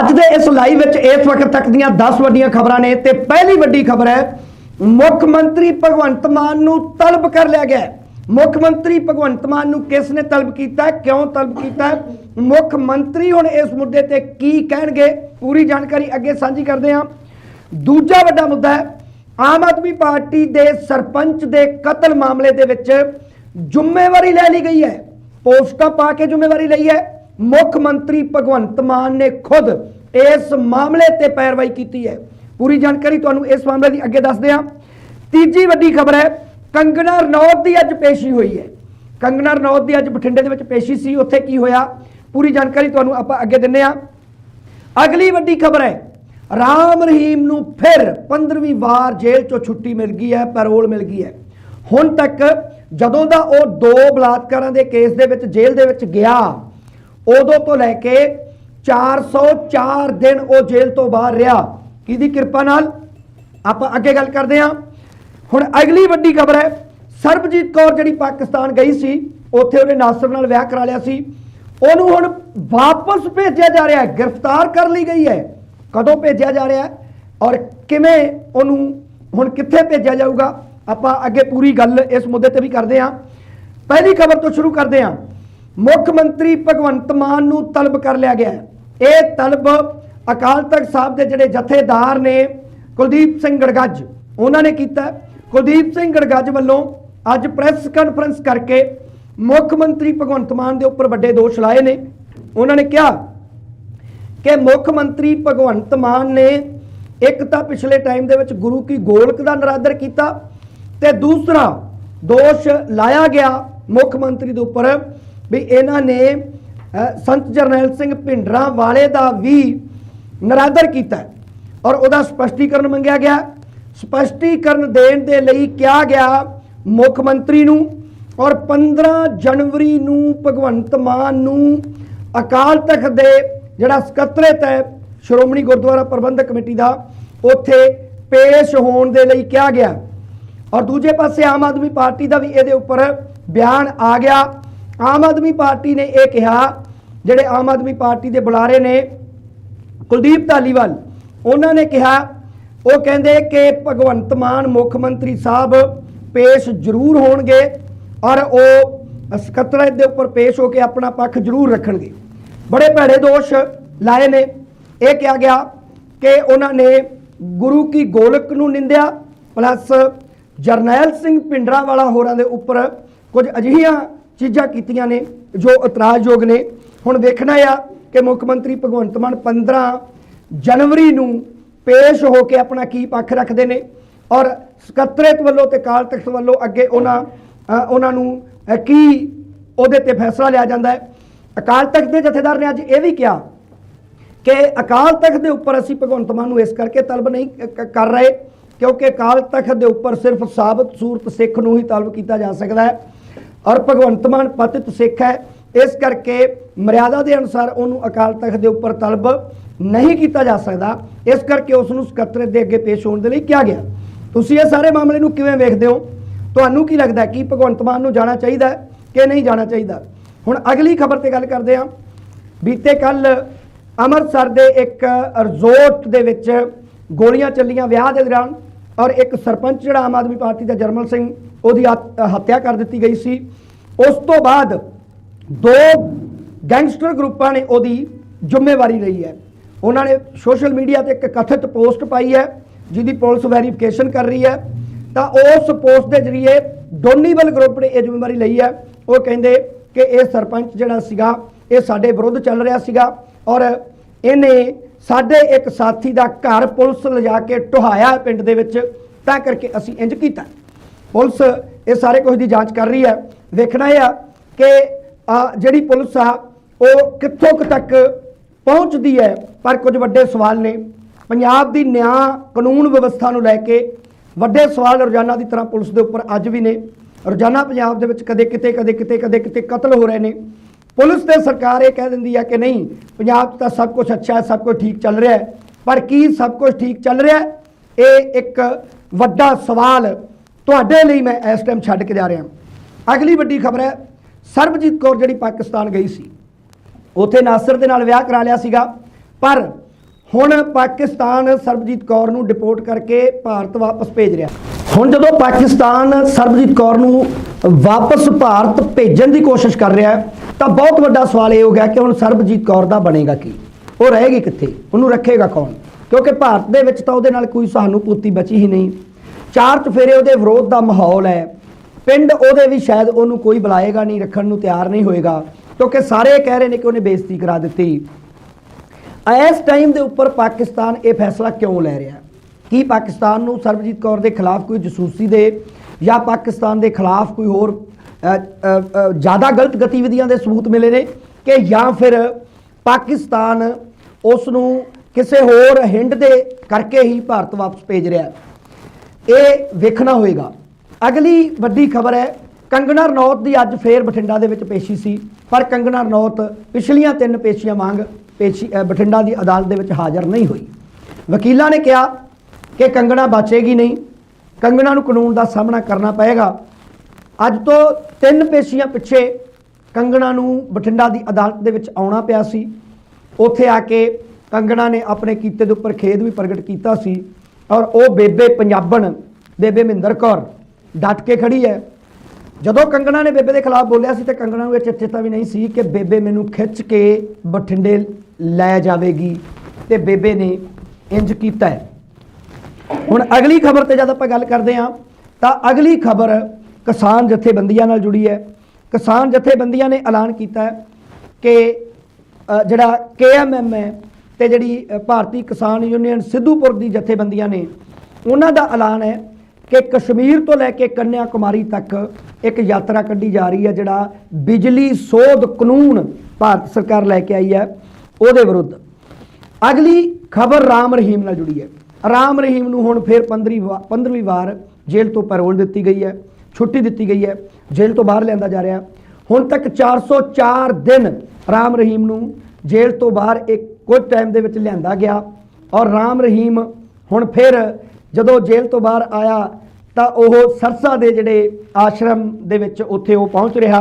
ਅੱਜ ਦੇ ਇਸ ਲਾਈਵ ਵਿੱਚ ਇਸ ਵਕਤ ਤੱਕ ਦੀਆਂ 10 ਵੱਡੀਆਂ ਖਬਰਾਂ ਨੇ ਤੇ ਪਹਿਲੀ ਵੱਡੀ ਖਬਰ ਹੈ, ਮੁੱਖ ਮੰਤਰੀ ਭਗਵੰਤ ਮਾਨ ਨੂੰ ਤਲਬ ਕਰ ਲਿਆ ਗਿਆ ਮੁੱਖ ਮੰਤਰੀ ਭਗਵੰਤ ਮਾਨ ਨੂੰ ਕਿਸ ਨੇ ਤਲਬ ਕੀਤਾ ਕਿਉਂ ਤਲਬ ਕੀਤਾ ਮੁੱਖ ਮੰਤਰੀ ਹੁਣ ਇਸ ਮੁੱਦੇ ਤੇ ਕੀ ਕਹਿਣਗੇ, ਪੂਰੀ ਜਾਣਕਾਰੀ ਅੱਗੇ ਸਾਂਝੀ ਕਰਦੇ ਹਾਂ। ਦੂਜਾ ਵੱਡਾ ਮੁੱਦਾ ਹੈ, ਆਮ ਆਦਮੀ ਪਾਰਟੀ ਦੇ ਸਰਪੰਚ ਦੇ ਕਤਲ ਮਾਮਲੇ ਦੇ ਵਿੱਚ ਜ਼ਿੰਮੇਵਾਰੀ ਲੈ ਲਈ ਗਈ ਹੈ। ਪੋਸਟਾਂ ਪਾ ਕੇ ਜ਼ਿੰਮੇਵਾਰੀ ਲਈ ਹੈ। ਮੁੱਖ ਮੰਤਰੀ ਭਗਵੰਤ ਮਾਨ ਨੇ ਖੁਦ ਇਸ ਮਾਮਲੇ ਤੇ ਪੈਰਵਾਈ ਕੀਤੀ ਹੈ। ਪੂਰੀ ਜਾਣਕਾਰੀ ਤੁਹਾਨੂੰ ਇਸ ਮਾਮਲੇ ਦੀ ਅੱਗੇ ਦੱਸਦੇ ਹਾਂ। ਤੀਜੀ ਵੱਡੀ ਖਬਰ ਹੈ ਕੰਗਨਾ ਰਣੌਤ ਦੀ ਅੱਜ ਪੇਸ਼ੀ ਹੋਈ ਹੈ। ਕੰਗਨਾ ਰਣੌਤ ਦੀ ਅੱਜ ਬਠਿੰਡੇ ਦੇ ਵਿੱਚ ਪੇਸ਼ੀ ਸੀ, ਉੱਥੇ ਕੀ ਹੋਇਆ? ਪੂਰੀ ਜਾਣਕਾਰੀ ਤੁਹਾਨੂੰ ਆਪਾਂ ਅੱਗੇ ਦਿੰਨੇ ਆ ਅਗਲੀ ਵੱਡੀ ਖਬਰ ਹੈ, ਰਾਮ ਰਹੀਮ ਨੂੰ ਫਿਰ 15ਵੀਂ ਵਾਰ ਜੇਲ੍ਹ ਚੋਂ ਛੁੱਟੀ ਮਿਲ ਗਈ ਹੈ, ਪੈਰੋਲ ਮਿਲ ਗਈ ਹੈ। ਹੁਣ ਤੱਕ ਜਦੋਂ ਦਾ ਉਹ ਦੋ ਬਲਾਤਕਾਰਾਂ ਦੇ ਕੇਸ ਦੇ ਵਿੱਚ ਜੇਲ੍ਹ ਦੇ ਵਿੱਚ ਗਿਆ ਉਦੋਂ ਤੋਂ ਲੈ ਕੇ 404 ਦਿਨ ਉਹ ਜੇਲ੍ਹ ਤੋਂ ਬਾਹਰ ਰਿਹਾ। ਕਿਹਦੀ ਕਿਰਪਾ ਨਾਲ? ਆਪਾਂ ਅੱਗੇ ਗੱਲ ਕਰਦੇ ਹਾਂ। ਹੁਣ ਅਗਲੀ ਵੱਡੀ ਖਬਰ ਹੈ, ਸਰਬਜੀਤ ਕੌਰ ਜਿਹੜੀ ਪਾਕਿਸਤਾਨ ਗਈ ਸੀ, ਉੱਥੇ ਉਹਨੇ ਨਾਸਰ ਨਾਲ ਵਿਆਹ ਕਰਾ ਲਿਆ ਸੀ। ਉਹਨੂੰ ਹੁਣ ਵਾਪਸ ਭੇਜਿਆ ਜਾ ਰਿਹਾ ਹੈ, ਗ੍ਰਿਫਤਾਰ ਕਰ ਲਈ ਗਈ ਹੈ। ਕਦੋਂ ਭੇਜਿਆ ਜਾ ਰਿਹਾ ਹੈ ਔਰ ਕਿਵੇਂ ਉਹਨੂੰ ਹੁਣ ਕਿੱਥੇ ਭੇਜਿਆ ਜਾਊਗਾ, ਆਪਾਂ ਅੱਗੇ ਪੂਰੀ ਗੱਲ ਇਸ ਮੁੱਦੇ ਤੇ ਵੀ ਕਰਦੇ ਹਾਂ। ਪਹਿਲੀ ਖਬਰ ਤੋਂ ਸ਼ੁਰੂ ਕਰਦੇ ਹਾਂ। ਮੁੱਖ ਮੰਤਰੀ ਭਗਵੰਤ ਮਾਨ ਨੂੰ ਤਲਬ ਕਰ ਲਿਆ ਗਿਆ ਹੈ। ਇਹ ਤਲਬ ਅਕਾਲ ਤਖਤ ਸਾਹਿਬ ਦੇ ਜਿਹੜੇ ਜਥੇਦਾਰ ਨੇ, ਕੁਲਦੀਪ ਸਿੰਘ ਗੜਗੱਜ, ਉਹਨਾਂ ਨੇ ਕੀਤਾ ਕੁਲਦੀਪ ਸਿੰਘ ਗੜਗੱਜ ਵੱਲੋਂ ਅੱਜ ਪ੍ਰੈਸ ਕਾਨਫਰੰਸ ਕਰਕੇ ਮੁੱਖ ਮੰਤਰੀ ਭਗਵੰਤ ਮਾਨ ਦੇ ਉੱਪਰ ਵੱਡੇ ਦੋਸ਼ ਲਾਏ ਨੇ। ਉਹਨਾਂ ਨੇ ਕਿਹਾ ਕਿ ਮੁੱਖ ਮੰਤਰੀ ਭਗਵੰਤ ਮਾਨ ਨੇ ਇੱਕ ਤਾਂ ਪਿਛਲੇ ਟਾਈਮ ਦੇ ਵਿੱਚ ਗੁਰੂ ਕੀ ਗੋਲਕ ਦਾ ਨਰਾਦਰ ਕੀਤਾ ਤੇ ਦੂਸਰਾ ਦੋਸ਼ ਲਾਇਆ ਗਿਆ ਮੁੱਖ ਮੰਤਰੀ ਦੇ ਉੱਪਰ ਵੀ ਇਹਨਾਂ ਨੇ ਸੰਤ ਜਰਨੈਲ ਸਿੰਘ ਭਿੰਡਰਾਂ ਵਾਲੇ ਦਾ ਵੀ ਨਰਾਦਰ ਕੀਤਾ ਔਰ ਉਹਦਾ ਸਪਸ਼ਟੀਕਰਨ ਮੰਗਿਆ ਗਿਆ। ਸਪਸ਼ਟੀਕਰਨ ਦੇਣ ਦੇ ਲਈ ਕਿਹਾ ਗਿਆ, ਮੁੱਖ ਮੰਤਰੀ ਨੂੰ ਔਰ 15 ਜਨਵਰੀ ਨੂੰ ਭਗਵੰਤ ਮਾਨ ਨੂੰ ਅਕਾਲ ਤਖਤ ਦੇ ਜਿਹੜਾ ਸਕੱਤਰੇਤ ਹੈ, ਸ਼੍ਰੋਮਣੀ ਗੁਰਦੁਆਰਾ ਪ੍ਰਬੰਧਕ ਕਮੇਟੀ ਦਾ, ਉੱਥੇ ਪੇਸ਼ ਹੋਣ ਦੇ ਲਈ ਕਿਹਾ ਗਿਆ। ਔਰ ਦੂਜੇ ਪਾਸੇ ਆਮ ਆਦਮੀ ਪਾਰਟੀ ਦਾ ਵੀ ਇਹਦੇ ਉੱਪਰ ਬਿਆਨ ਆ ਗਿਆ। ਆਮ ਆਦਮੀ ਪਾਰਟੀ ਨੇ ਇਹ ਕਿਹਾ, ਜਿਹੜੇ ਆਮ ਆਦਮੀ ਪਾਰਟੀ ਦੇ ਬੁਲਾਰੇ ਨੇ ਕੁਲਦੀਪ ਧਾਲੀਵਾਲ, ਉਹਨਾਂ ਨੇ ਕਿਹਾ, ਉਹ ਕਹਿੰਦੇ ਕਿ ਭਗਵੰਤ ਮਾਨ ਮੁੱਖ ਮੰਤਰੀ ਸਾਹਿਬ ਪੇਸ਼ ਜ਼ਰੂਰ ਹੋਣਗੇ ਔਰ ਉਹ ਸਕੱਤਰੇਤ ਦੇ ਉੱਪਰ ਪੇਸ਼ ਹੋ ਕੇ ਆਪਣਾ ਪੱਖ ਜ਼ਰੂਰ ਰੱਖਣਗੇ। ਬੜੇ ਭੈੜੇ ਦੋਸ਼ ਲਾਏ ਨੇ। ਇਹ ਕਿਹਾ ਗਿਆ ਕਿ ਉਹਨਾਂ ਨੇ ਗੁਰੂ ਕੀ ਗੋਲਕ ਨੂੰ ਨਿੰਦਿਆ, ਪਲੱਸ ਜਰਨੈਲ ਸਿੰਘ ਪਿੰਡਰਾ ਵਾਲਾ ਹੋਰਾਂ ਦੇ ਉੱਪਰ ਕੁਝ ਅਜਿਹੀਆਂ ਚੀਜ਼ਾਂ ਕੀਤੀਆਂ ਨੇ, ਜੋ ਇਤਰਾਜ਼ਯੋਗ ਨੇ। ਹੁਣ ਵੇਖਣਾ ਆ ਕਿ ਮੁੱਖ ਮੰਤਰੀ ਭਗਵੰਤ ਮਾਨ 15 ਜਨਵਰੀ ਨੂੰ ਪੇਸ਼ ਹੋ ਕੇ ਆਪਣਾ ਕੀ ਪੱਖ ਰੱਖਦੇ ਨੇ ਔਰ ਸਕੱਤਰੇਤ ਵੱਲੋਂ ਤੇ ਕਾਲ ਤਖਤ ਵੱਲੋਂ ਅੱਗੇ ਉਹਨਾਂ ਉਹਨਾਂ ਨੂੰ ਕੀ ਉਹਦੇ ਤੇ ਫੈਸਲਾ ਲਿਆ ਜਾਂਦਾ ਹੈ। ਅਕਾਲ ਤਖਤ ਦੇ ਜਥੇਦਾਰ ਨੇ ਅੱਜ ਇਹ ਵੀ ਕਿਹਾ ਕਿ ਅਕਾਲ ਤਖਤ ਦੇ ਉੱਪਰ ਅਸੀਂ ਭਗਵੰਤ ਮਾਨ ਨੂੰ ਇਸ ਕਰਕੇ ਤਲਬ ਨਹੀਂ ਕਰ ਰਹੇ ਕਿਉਂਕਿ ਅਕਾਲ ਤਖਤ ਦੇ ਉੱਪਰ ਸਿਰਫ ਸਾਬਤ ਸੂਰਤ ਸਿੱਖ ਨੂੰ ਹੀ ਤਲਬ ਕੀਤਾ ਜਾ ਸਕਦਾ ਹੈ। ਔਰ ਭਗਵੰਤ ਮਾਨ ਪਤਿਤ ਸਿੱਖ ਹੈ, ਇਸ ਕਰਕੇ ਮਰਿਆਦਾ ਦੇ ਅਨੁਸਾਰ ਉਹਨੂੰ ਅਕਾਲ ਤਖਤ ਦੇ ਉੱਪਰ ਤਲਬ ਨਹੀਂ ਕੀਤਾ ਜਾ ਸਕਦਾ। ਇਸ ਕਰਕੇ ਉਸ ਨੂੰ ਸਕੱਤਰ ਦੇ ਅੱਗੇ ਪੇਸ਼ ਹੋਣ ਦੇ ਲਈ ਕਿਹਾ ਗਿਆ। ਤੁਸੀਂ ਇਹ ਸਾਰੇ ਮਾਮਲੇ ਨੂੰ ਕਿਵੇਂ ਵੇਖਦੇ ਹੋ? ਤੁਹਾਨੂੰ ਕੀ ਲੱਗਦਾ ਕਿ ਭਗਵੰਤ ਮਾਨ ਨੂੰ ਜਾਣਾ ਚਾਹੀਦਾ ਕਿ ਨਹੀਂ ਜਾਣਾ ਚਾਹੀਦਾ? ਹੁਣ ਅਗਲੀ ਖਬਰ ਤੇ ਗੱਲ ਕਰਦੇ ਹਾਂ। ਬੀਤੇ ਕੱਲ ਅੰਮ੍ਰਿਤਸਰ ਦੇ ਇੱਕ ਰਿਜ਼ੋਰਟ ਦੇ ਵਿੱਚ ਗੋਲੀਆਂ ਚੱਲੀਆਂ ਵਿਆਹ ਦੇ ਦੌਰਾਨ। ਔਰ ਇੱਕ ਸਰਪੰਚ ਜਿਹੜਾ ਆਮ ਆਦਮੀ ਪਾਰਟੀ ਦਾ ਜਰਮਲ ਸਿੰਘ, ਉਹਦੀ ਹੱਤਿਆ ਕਰ ਦਿੱਤੀ ਗਈ ਸੀ। ਉਸ ਤੋਂ ਬਾਅਦ ਦੋ ਗੈਂਗਸਟਰ ਗਰੁੱਪਾਂ ਨੇ ਉਹਦੀ ਜ਼ਿੰਮੇਵਾਰੀ ਲਈ ਹੈ। ਉਹਨਾਂ ਨੇ ਸੋਸ਼ਲ ਮੀਡੀਆ ਤੇ ਇੱਕ ਕਥਿਤ ਪੋਸਟ ਪਾਈ ਹੈ, ਜਿਹਦੀ ਪੁਲਿਸ ਵੈਰੀਫਿਕੇਸ਼ਨ ਕਰ ਰਹੀ ਹੈ। ਤਾਂ ਉਸ ਪੋਸਟ ਦੇ ਜ਼ਰੀਏ ਡੋਨੀਵਲ ਗਰੁੱਪ ਨੇ ਇਹ ਜ਼ਿੰਮੇਵਾਰੀ ਲਈ ਹੈ। ਉਹ ਕਹਿੰਦੇ ਕਿ ਇਹ ਸਰਪੰਚ ਜਿਹੜਾ ਸੀਗਾ, ਇਹ ਸਾਡੇ ਵਿਰੁੱਧ ਚੱਲ ਰਿਹਾ ਸੀਗਾ ਔਰ ਇਹਨੇ ਸਾਡੇ ਇੱਕ ਸਾਥੀ ਦਾ ਘਰ ਪੁਲਿਸ ਲਿਜਾ ਕੇ ਢੁਹਾਇਆ ਪਿੰਡ ਦੇ ਵਿੱਚ, ਤਾਂ ਕਰਕੇ ਅਸੀਂ ਇੰਜ ਕੀਤਾ। ਪੁਲਿਸ ਇਹ ਸਾਰੇ ਕੁਝ ਦੀ ਜਾਂਚ ਕਰ ਰਹੀ ਹੈ। ਵੇਖਣਾ ਇਹ ਆ ਕਿ ਜਿਹੜੀ ਪੁਲਿਸ ਆ, ਉਹ ਕਿੱਥੋਂ ਤੱਕ ਪਹੁੰਚਦੀ ਹੈ, ਪਰ ਕੁਝ ਵੱਡੇ ਸਵਾਲ ਨੇ। ਪੰਜਾਬ ਦੀ ਨਿਆਂ ਕਾਨੂੰਨ ਵਿਵਸਥਾ ਨੂੰ ਲੈ ਕੇ ਵੱਡੇ ਸਵਾਲ ਰੋਜ਼ਾਨਾ ਦੀ ਤਰ੍ਹਾਂ ਪੁਲਿਸ ਦੇ ਉੱਪਰ ਅੱਜ ਵੀ ਨੇ। ਰੋਜ਼ਾਨਾ ਪੰਜਾਬ ਦੇ ਵਿੱਚ ਕਦੇ ਕਿਤੇ ਕਦੇ ਕਿਤੇ ਕਦੇ ਕਿਤੇ ਕਤਲ ਹੋ ਰਹੇ ਨੇ। ਪੁਲਿਸ ਤੇ ਸਰਕਾਰ ਇਹ ਕਹਿ ਦਿੰਦੀ ਹੈ ਕਿ ਨਹੀਂ, ਪੰਜਾਬ 'ਚ ਤਾਂ ਸਭ ਕੁਝ ਅੱਛਾ ਹੈ, ਸਭ ਕੁਝ ਠੀਕ ਚੱਲ ਰਿਹਾ ਹੈ। ਪਰ ਕੀ ਸਭ ਕੁਝ ਠੀਕ ਚੱਲ ਰਿਹਾ ਹੈ? ਇਹ ਇੱਕ ਵੱਡਾ ਸਵਾਲ ਤੁਹਾਡੇ ਲਈ ਮੈਂ ਇਸ ਟਾਈਮ ਛੱਡ ਕੇ ਜਾ ਰਿਹਾ ਅਗਲੀ ਵੱਡੀ ਖਬਰ ਹੈ, ਸਰਬਜੀਤ ਕੌਰ ਜਿਹੜੀ ਪਾਕਿਸਤਾਨ ਗਈ ਸੀ, ਉਥੇ ਨਾਸਰ ਦੇ ਨਾਲ ਵਿਆਹ ਕਰਾ ਲਿਆ ਸੀਗਾ। ਪਰ ਹੁਣ ਪਾਕਿਸਤਾਨ ਸਰਬਜੀਤ ਕੌਰ ਨੂੰ ਡਿਪੋਰਟ ਕਰਕੇ ਭਾਰਤ ਵਾਪਸ ਭੇਜ ਰਿਹਾ। ਹੁਣ ਜਦੋਂ ਪਾਕਿਸਤਾਨ ਸਰਬਜੀਤ ਕੌਰ ਨੂੰ ਵਾਪਸ ਭਾਰਤ ਭੇਜਣ ਦੀ ਕੋਸ਼ਿਸ਼ ਕਰ ਰਿਹਾ ਹੈ ਤਾਂ ਬਹੁਤ ਵੱਡਾ ਸਵਾਲ ਇਹ ਹੋ ਗਿਆ ਕਿ ਹੁਣ ਸਰਬਜੀਤ ਕੌਰ ਦਾ ਬਣੇਗਾ ਕੀ? ਉਹ ਰਹੇਗੀ ਕਿੱਥੇ? ਉਹਨੂੰ ਰੱਖੇਗਾ ਕੌਣ? ਕਿਉਂਕਿ ਭਾਰਤ ਦੇ ਵਿੱਚ ਤਾਂ ਉਹਦੇ ਨਾਲ ਕੋਈ ਸਹਾਨੂਭੂਤੀ ਬਚੀ ਹੀ ਨਹੀਂ। ਚਾਰ ਚਫੇਰੇ ਉਹਦੇ ਵਿਰੋਧ ਦਾ ਮਾਹੌਲ ਹੈ। ਪਿੰਡ ਉਹਦੇ ਵੀ ਸ਼ਾਇਦ ਉਹਨੂੰ ਕੋਈ ਬੁਲਾਏਗਾ ਨਹੀਂ, ਰੱਖਣ ਨੂੰ ਤਿਆਰ ਨਹੀਂ ਹੋਏਗਾ। ਕਿਉਂਕਿ ਸਾਰੇ ਕਹਿ ਰਹੇ ਨੇ ਕਿ ਉਹਨੇ ਬੇਇੱਜ਼ਤੀ ਕਰਾ ਦਿੱਤੀ। ਇਸ ਟਾਈਮ ਦੇ ਉੱਪਰ ਪਾਕਿਸਤਾਨ ਇਹ ਫੈਸਲਾ ਕਿਉਂ ਲੈ ਰਿਹਾ? ਕੀ ਪਾਕਿਸਤਾਨ ਨੂੰ ਸਰਬਜੀਤ ਕੌਰ ਦੇ ਖਿਲਾਫ ਕੋਈ ਜਸੂਸੀ ਦੇ ਜਾਂ ਪਾਕਿਸਤਾਨ ਦੇ ਖਿਲਾਫ ਕੋਈ ਹੋਰ ਜ਼ਿਆਦਾ ਗਲਤ ਗਤੀਵਿਧੀਆਂ ਦੇ ਸਬੂਤ ਮਿਲੇ ਨੇ ਕਿ ਜਾਂ ਫਿਰ ਪਾਕਿਸਤਾਨ ਉਸ ਨੂੰ ਕਿਸੇ ਹੋਰ ਹਿੰਡ ਦੇ ਕਰਕੇ ਹੀ ਭਾਰਤ ਵਾਪਸ ਭੇਜ ਰਿਹਾ ਇਹ ਵੇਖਣਾ ਹੋਏਗਾ। ਅਗਲੀ ਵੱਡੀ ਖਬਰ ਹੈ, ਕੰਗਣਾ ਰਣੌਤ ਦੀ ਅੱਜ ਫੇਰ ਬਠਿੰਡਾ ਦੇ ਵਿੱਚ ਪੇਸ਼ੀ ਸੀ, ਪਰ ਕੰਗਣਾ ਰਣੌਤ ਪਿਛਲੀਆਂ ਤਿੰਨ ਪੇਸ਼ੀਆਂ ਵਾਂਗ ਪੇਸ਼ੀ ਬਠਿੰਡਾ ਦੀ ਅਦਾਲਤ ਦੇ ਵਿੱਚ ਹਾਜ਼ਰ ਨਹੀਂ ਹੋਈ। ਵਕੀਲਾਂ ਨੇ ਕਿਹਾ ਕਿ ਕੰਗਣਾ ਬਚੇਗੀ ਨਹੀਂ। ਕੰਗਣਾ ਨੂੰ ਕਾਨੂੰਨ ਦਾ ਸਾਹਮਣਾ ਕਰਨਾ ਪਏਗਾ। ਅੱਜ ਤੋਂ ਤਿੰਨ ਪੇਸ਼ੀਆਂ ਪਿੱਛੇ ਕੰਗਣਾ ਨੂੰ ਬਠਿੰਡਾ ਦੀ ਅਦਾਲਤ ਦੇ ਵਿੱਚ ਆਉਣਾ ਪਿਆ ਸੀ। ਉੱਥੇ ਆ ਕੇ ਕੰਗਣਾ ਨੇ ਆਪਣੇ ਕੀਤੇ ਦੇ ਉੱਪਰ ਖੇਦ ਵੀ ਪ੍ਰਗਟ ਕੀਤਾ ਸੀ ਔਰ ਉਹ ਬੇਬੇ ਪੰਜਾਬਣ, ਬੇਬੇ ਮਹਿੰਦਰ ਕੌਰ ਡਟ ਕੇ ਖੜੀ ਹੈ। ਜਦੋਂ ਕੰਗਣਾ ਨੇ ਬੇਬੇ ਦੇ ਖਿਲਾਫ ਬੋਲਿਆ ਸੀ ਤੇ ਕੰਗਣਾ ਨੂੰ ਇਹ ਚੇਤਾ ਵੀ ਨਹੀਂ ਸੀ ਕਿ ਬੇਬੇ ਮੈਨੂੰ ਖਿੱਚ ਕੇ ਬਠਿੰਡੇ ਲੈ ਜਾਵੇਗੀ ਤੇ ਬੇਬੇ ਨੇ ਇੰਜ ਕੀਤਾ ਹੁਣ ਅਗਲੀ ਖਬਰ ਤੇ ਜਦ ਆਪਾਂ ਗੱਲ ਕਰਦੇ ਹਾਂ ਤਾਂ ਅਗਲੀ ਖਬਰ ਕਿਸਾਨ ਜਥੇਬੰਦੀਆਂ ਨਾਲ ਜੁੜੀ ਹੈ। ਕਿਸਾਨ ਜਥੇਬੰਦੀਆਂ ਨੇ ਐਲਾਨ ਕੀਤਾ ਹੈ ਕਿ ਅ, ਜਿਹੜਾ ਕੇਐਮਐਮ ਹੈ ਤੇ ਜਿਹੜੀ ਭਾਰਤੀ ਕਿਸਾਨ ਯੂਨੀਅਨ ਸਿੱਧੂਪੁਰ ਦੀ ਜਥੇਬੰਦੀਆਂ ਨੇ ਉਹਨਾਂ ਦਾ ਐਲਾਨ ਹੈ ਕਿ ਕਸ਼ਮੀਰ ਤੋਂ ਲੈ ਕੇ ਕੰਨਿਆ ਕੁਮਾਰੀ ਤੱਕ ਇੱਕ ਯਾਤਰਾ ਕੱਢੀ ਜਾ ਰਹੀ ਹੈ ਜਿਹੜਾ ਬਿਜਲੀ ਸੋਧ ਕਾਨੂੰਨ ਭਾਰਤ ਸਰਕਾਰ ਲੈ ਕੇ ਆਈ ਹੈ ਉਹਦੇ ਵਿਰੁੱਧ। ਅਗਲੀ ਖਬਰ ਰਾਮ ਰਹੀਮ ਨਾਲ ਜੁੜੀ ਹੈ। ਰਾਮ ਰਹੀਮ ਨੂੰ ਹੁਣ ਫਿਰ 15ਵੀਂ ਵਾ- 15ਵੀਂ ਵਾਰ ਜੇਲ੍ਹ ਤੋਂ ਪੈਰੋਲ ਦਿੱਤੀ ਗਈ ਹੈ। ਛੁੱਟੀ ਦਿੱਤੀ ਗਈ ਹੈ, ਜੇਲ੍ਹ ਤੋਂ ਬਾਹਰ ਲਿਆਂਦਾ ਜਾ ਰਿਹਾ। ਹੁਣ ਤੱਕ 404 ਦਿਨ ਰਾਮ ਰਹੀਮ ਨੂੰ ਜੇਲ੍ਹ ਤੋਂ ਬਾਹਰ ਇੱਕ ਕੁਝ ਟਾਈਮ ਦੇ ਵਿੱਚ ਲਿਆਂਦਾ ਗਿਆ ਔਰ ਰਾਮ ਰਹੀਮ ਹੁਣ ਫਿਰ ਜਦੋਂ ਜੇਲ੍ਹ ਤੋਂ ਬਾਹਰ ਆਇਆ ਤਾਂ ਉਹ ਸਰਸਾ ਦੇ ਜਿਹੜੇ ਆਸ਼ਰਮ ਦੇ ਵਿੱਚ ਉੱਥੇ ਉਹ ਪਹੁੰਚ ਰਿਹਾ।